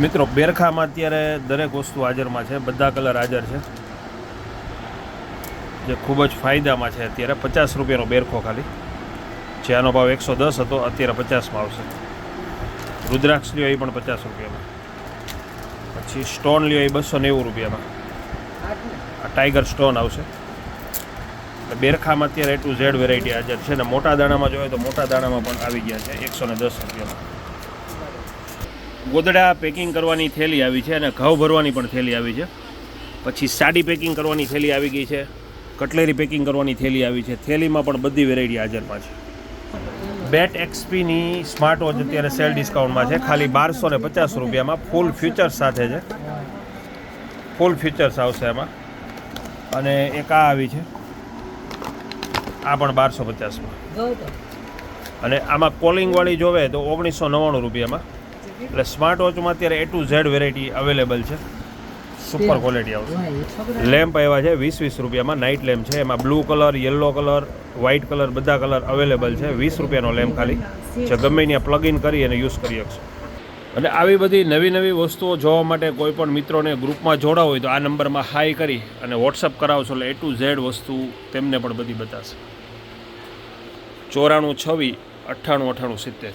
મિત્રો, બેરખામાં અત્યારે દરેક વસ્તુ હાજરમાં છે, બધા કલર હાજર છે. જે ખૂબ જ ફાયદામાં છે અત્યારે, પચાસ રૂપિયાનો બેરખો ખાલી. જે આનો ભાવ એકસો દસ હતો, અત્યારે પચાસમાં આવશે. રુદ્રાક્ષ લ્યો, એ પણ પચાસ રૂપિયામાં. પછી સ્ટોન લ્યો, એ બસો નેવું રૂપિયામાં. આ ટાઈગર સ્ટોન આવશે. બેરખામાં અત્યારે એ ટુ ઝેડ વેરાયટી હાજર છે. ને મોટા દાણામાં જોઈએ તો મોટા દાણામાં પણ આવી ગયા છે, એકસો ને દસ રૂપિયામાં. ગોદડા પેકિંગ કરવાની થેલી આવી છે અને ઘઉં ભરવાની પણ થેલી આવી છે. પછી સાડી પેકિંગ કરવાની થેલી આવી ગઈ છે. કટલેરી પેકિંગ કરવાની થેલી આવી છે. થેલીમાં પણ બધી વેરાયટી હાજરમાં છે. બેટ એક્સપીની સ્માર્ટ વોચ અત્યારે સેલ ડિસ્કાઉન્ટમાં છે. ખાલી બારસો ને પચાસ રૂપિયામાં ફૂલ ફ્યુચર્સ સાથે છે. ફૂલ ફ્યુચર્સ આવશે એમાં. અને એક આ આવી છે. આ પણ બારસો પચાસમાં. અને આમાં કોલિંગવાળી જોવે તો ઓગણીસો નવ્વાણું રૂપિયામાં. એટલે સ્માર્ટ વોચમાં અત્યારે A to Z variety available છે. સુપર ક્વોલિટી આવશે. લેમ્પ આવ્યા છે વીસ વીસ રૂપિયામાં. નાઇટ લેમ્પ છે. એમાં blue colour yellow colour white colour બધા કલર અવેલેબલ છે. વીસ રૂપિયાનો લેમ્પ ખાલી. જે ગમે ત્યાં પ્લગ ઇન કરી અને યુઝ કરી શકશો. અને આવી બધી નવી નવી વસ્તુઓ જોવા માટે કોઈ પણ મિત્રોને ગ્રુપમાં જોડાવ હોય તો આ નંબરમાં હાઈ કરી અને વોટ્સઅપ કરાવશો એટલે એ ટુ ઝેડ વસ્તુ તેમને પણ બધી બતાવશે. ચોરાણું છવ્વી અઠ્ઠાણું અઠ્ઠાણું સિત્તેર.